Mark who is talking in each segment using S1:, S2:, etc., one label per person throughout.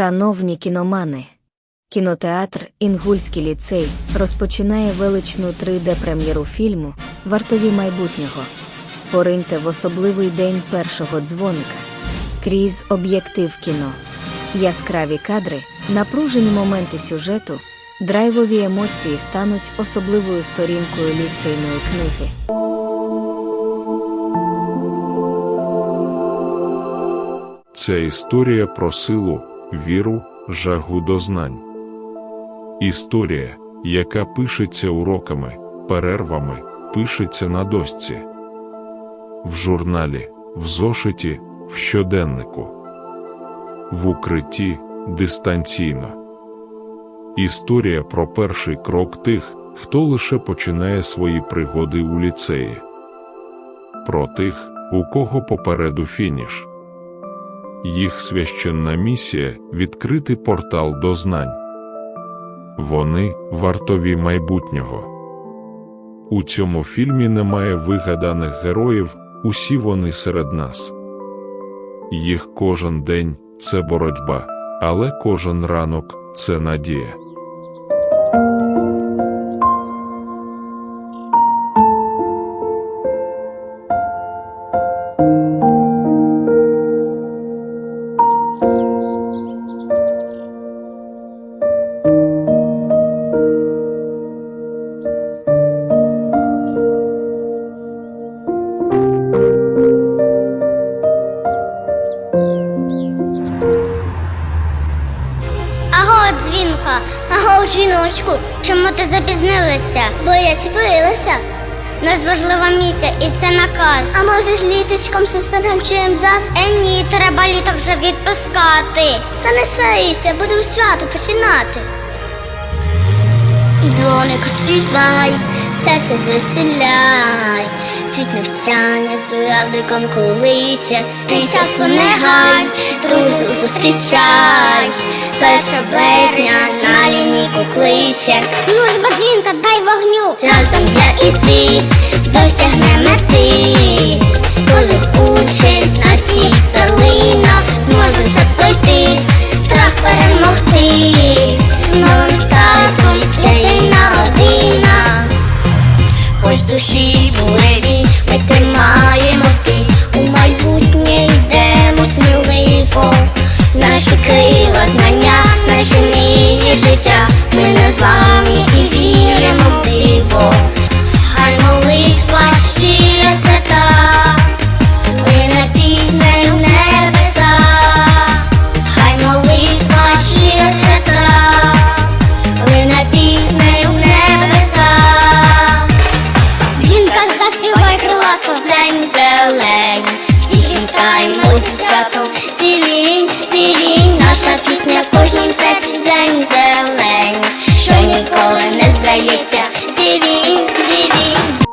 S1: Шановні кіномани, кінотеатр Інгульський ліцей розпочинає величну 3D-прем'єру фільму Вартові майбутнього. Пориньте в особливий день першого дзвоника. Крізь об'єктив кіно. Яскраві кадри, напружені моменти сюжету, драйвові емоції стануть особливою сторінкою ліцейної книги.
S2: Це історія про силу, віру, жагу до знань. Історія, яка пишеться уроками, перервами, пишеться на дошці. В журналі, в зошиті, в щоденнику. В укритті дистанційно. Історія про перший крок тих, хто лише починає свої пригоди у ліцеї. Про тих, у кого попереду фініш. Їх священна місія відкрити портал до знань. Вони вартові майбутнього. У цьому фільмі немає вигаданих героїв, усі вони серед нас. Їх кожен день це боротьба, але кожен ранок це надія.
S3: Нас важлива місія, і це наказ. А може з літочком сосредоточуємо зас? Е, ні, треба літо вже відпускати. Та не сварися, будемо свято починати. Дзвонику співай, серце звеселяй, світ навчання з уявником кличе, ти часу не гай, друзів зустрічай, перша березня на лінійку кличе. Ну ж, бадвінка, дай вогню. Разом я і ти досягнемо мети. Кожен учень на цій перлинах зможе це пройти, зі святом Цілінь, цілінь Наша пісня в кожнім серці Зень зелень Що ніколи не здається Цілінь, цілінь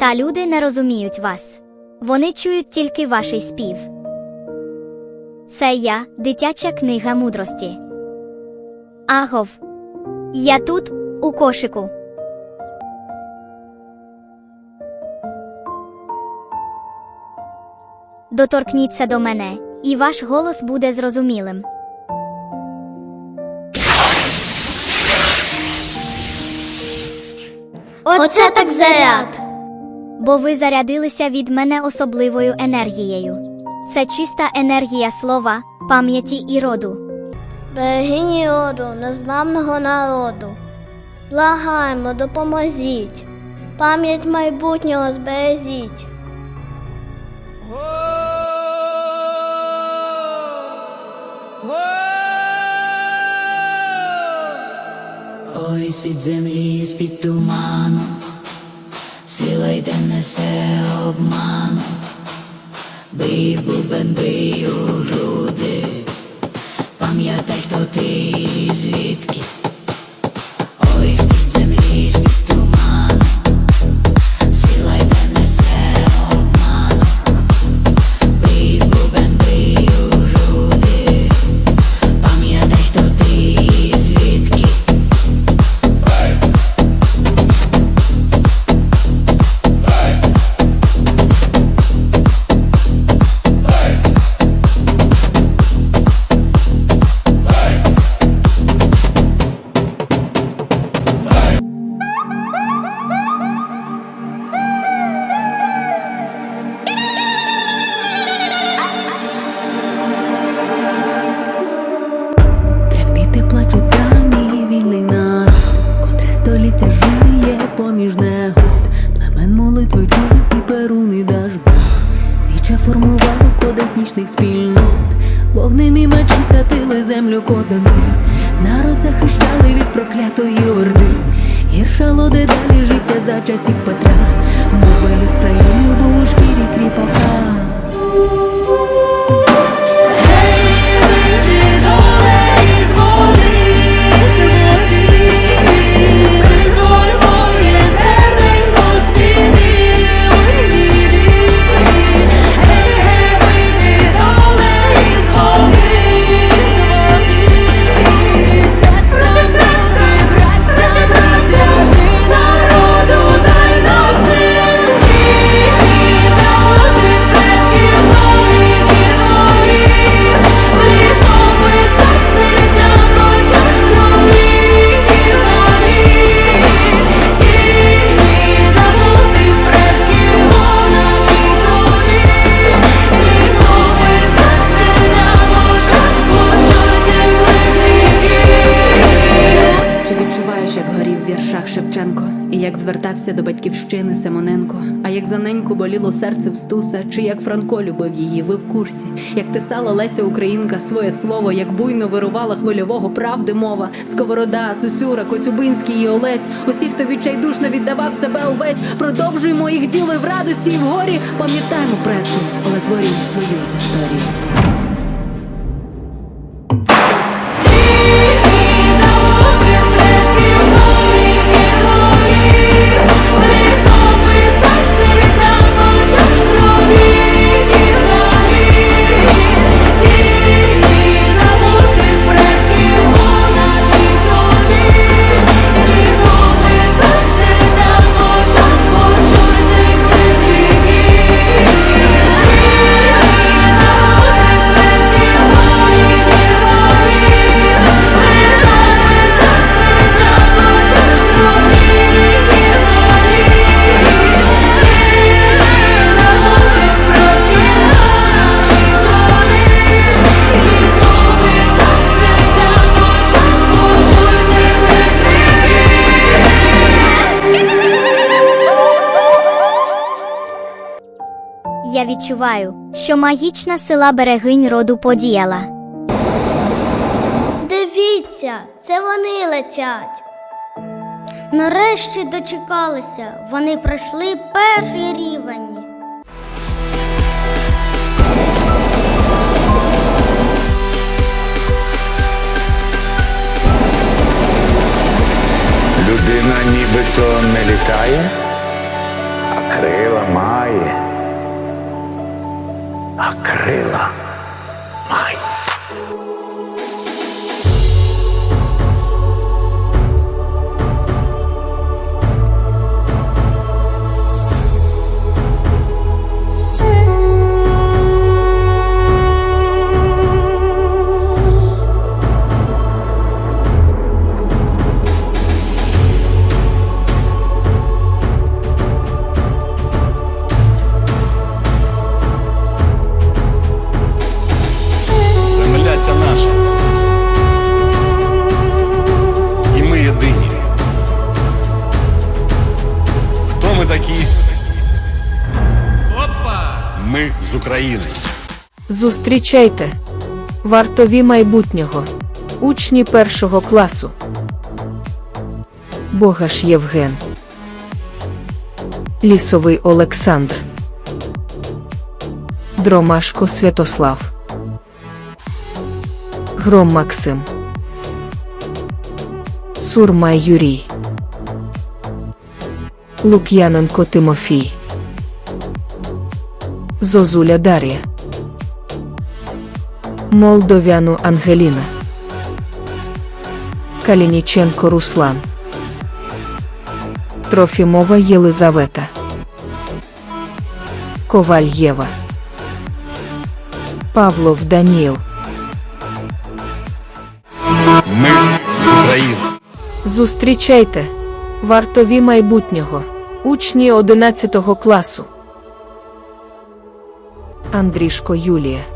S4: Та люди не розуміють вас. Вони чують тільки ваший спів. Це я, дитяча книга мудрості. Агов. Я тут, у кошику. Доторкніться до мене, і ваш голос буде зрозумілим.
S3: Оце так заряд
S4: бо ви зарядилися від мене особливою енергією. Це чиста енергія слова, пам'яті і роду.
S3: Берегині роду незламного народу Благаємо, допоможіть Пам'ять майбутнього збережіть
S5: Ой, з-під землі, з-під туману, сила йде несе обману, бий в бубен, бий у груди, пам'ятай, хто ти звідки.
S6: Як звертався до батьківщини Симоненко, а як за неньку боліло серце в стуса, чи як Франко любив її, ви в курсі, як тисала Леся Українка своє слово, як буйно вирувала хвильового правди мова, Сковорода, Сусюра, Коцюбинський і Олесь, усі, хто відчайдушно віддавав себе увесь, продовжуємо їх діло і в радості, і в горі, пам'ятаємо предків, але творимо свою історію.
S4: Відчуваю, що магічна сила берегинь роду подіяла.
S3: Дивіться, це вони летять. Нарешті дочекалися. Вони пройшли перший рівень.
S7: Людина нібито не літає,
S1: Зустрічайте. Вартові майбутнього, учні першого класу. Богаш Євген, Лісовий Олександр, Дромашко Святослав, Гром Максим, Сурмай Юрій, Лук'яненко Тимофій, Зозуля Дар'я. Молдовяну Ангеліна, Калініченко Руслан, Трофімова Єлизавета, Коваль Єва, Павлов Даніл.
S8: Ми з України.
S1: Зустрічайте вартові майбутнього, учні 11 класу. Андрішко Юлія.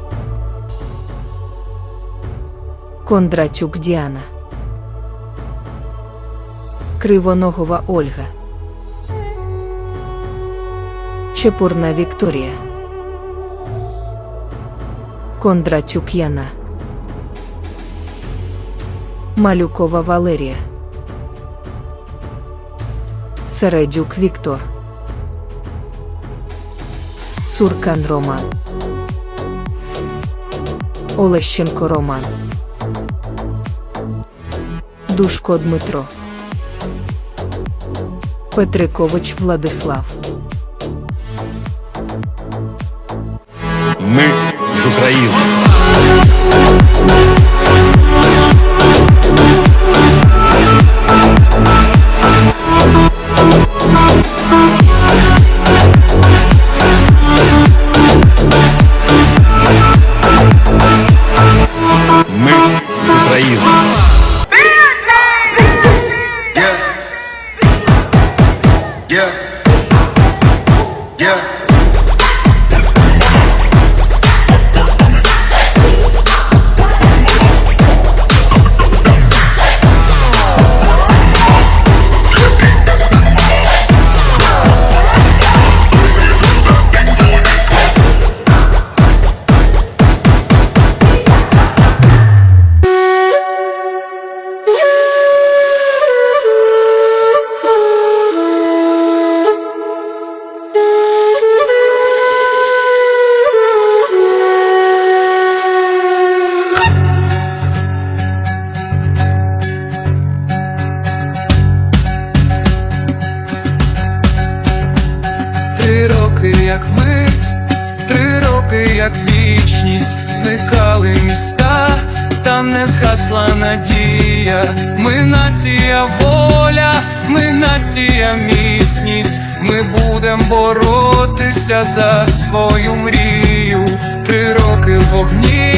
S1: Кондратюк Діана. Кривоногова Ольга. Чепурна Вікторія. Кондратюк Яна. Малюкова Валерія, Середюк Віктор, Цуркан Роман, Олещенко Роман, Душко Дмитро, Петрикович Владислав.
S8: Ми з України.
S9: Надія. Ми нація воля, ми нація міцність, ми будем боротися за свою мрію. Три роки в вогні.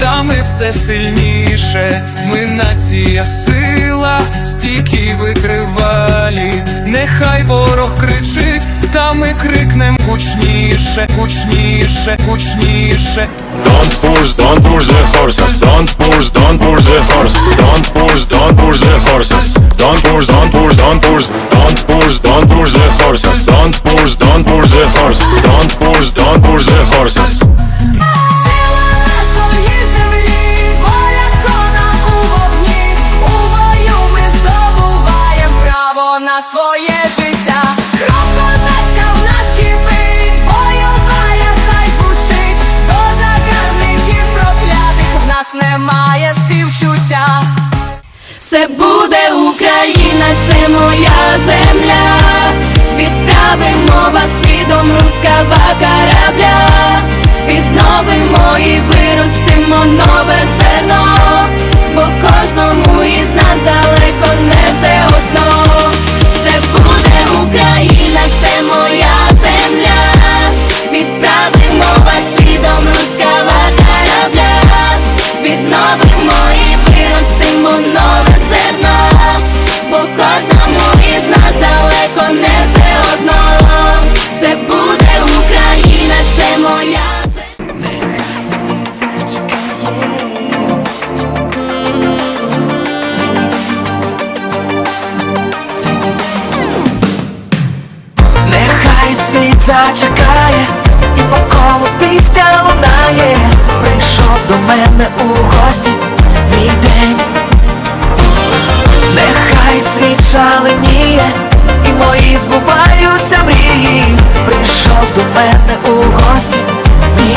S9: Та ми все сильніше, ми нація сила, стійкі витривалі, нехай ворог кричить, ми крикнем гучніше, гучніше, гучніше.
S10: Don't push, don't push the horses. Don't push, don't push the horse. Don't push, don't push the horses. Don't push, don't push, don't push. Don't push, don't push the horses. Don't push, don't push the horse. Don't push, don't push the horses.
S4: Все буде Україна, це моя земля. Відправимо вас слідом рускава корабля. Відновимо і виростимо нове зерно, бо кожному із нас далеко не все одно. Все буде Україна, це моя кожному із нас далеко не все одно. Все буде Україна, це моя земля.
S11: Нехай світ зачекає, і по колу пісня лунає. Прийшов до мене у гості шаленіє, і мої збуваються мрії. Прийшов до мене у гості мій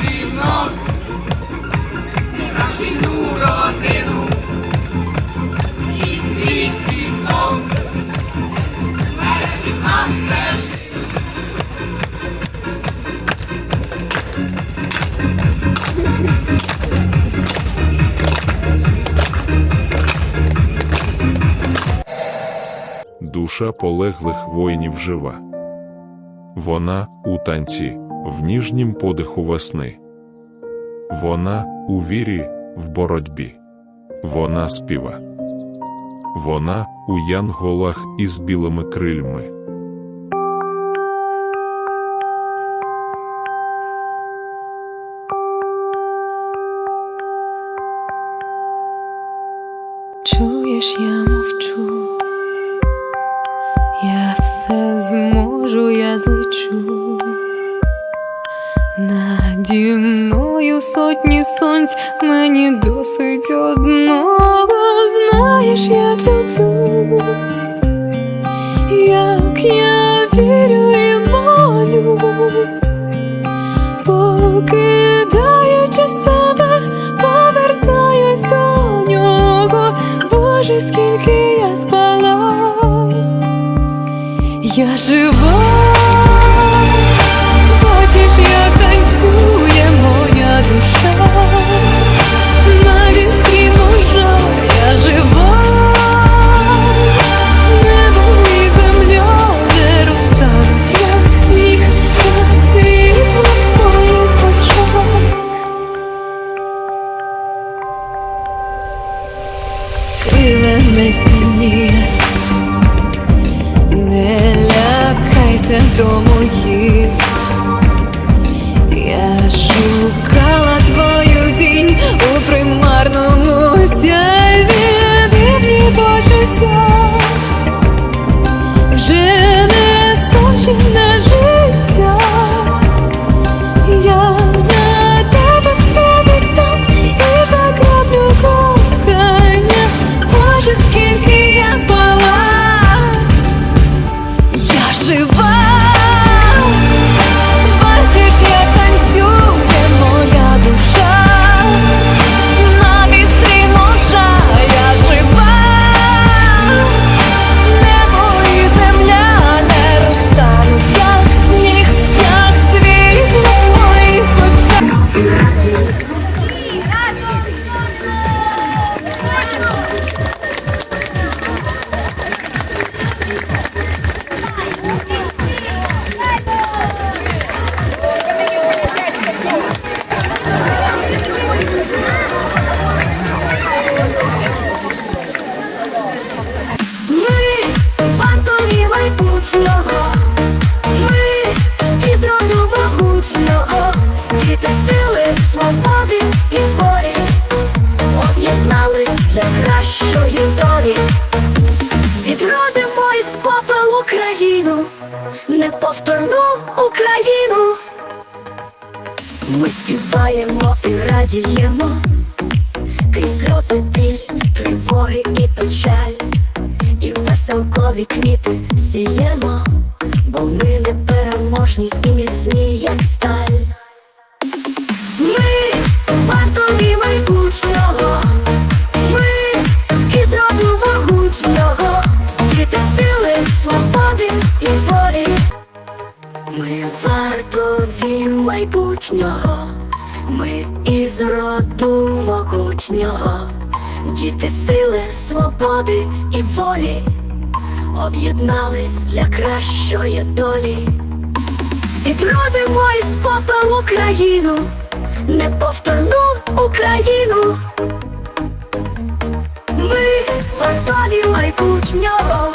S2: душа полеглих воїнів жива. Вона у танці, в ніжнім подиху весни. Вона у вірі, в боротьбі. Вона співа. Вона у янголах із білими крильми.
S12: Чуєш, я мовчу, я все зможу, я злечу. Наді мною сотні сонць, мені досить одного. Знаєш, як люблю, як я
S11: об'єднались для кращої долі. Відродимо із попелу Україну, неповторну Україну. Ми співаємо і радіємо, крізь сльози, біль, тривоги і печаль і веселкові квіти сіємо, бо ми непереможні і міцні, як сталь. Ми вартові майбутнього, Ми вартові майбутнього, ми із роду могутнього, діти сили, свободи і волі, об'єднались для кращої долі. Відродимо із попелу Україну, неповторну Україну. Ми вартові майбутнього,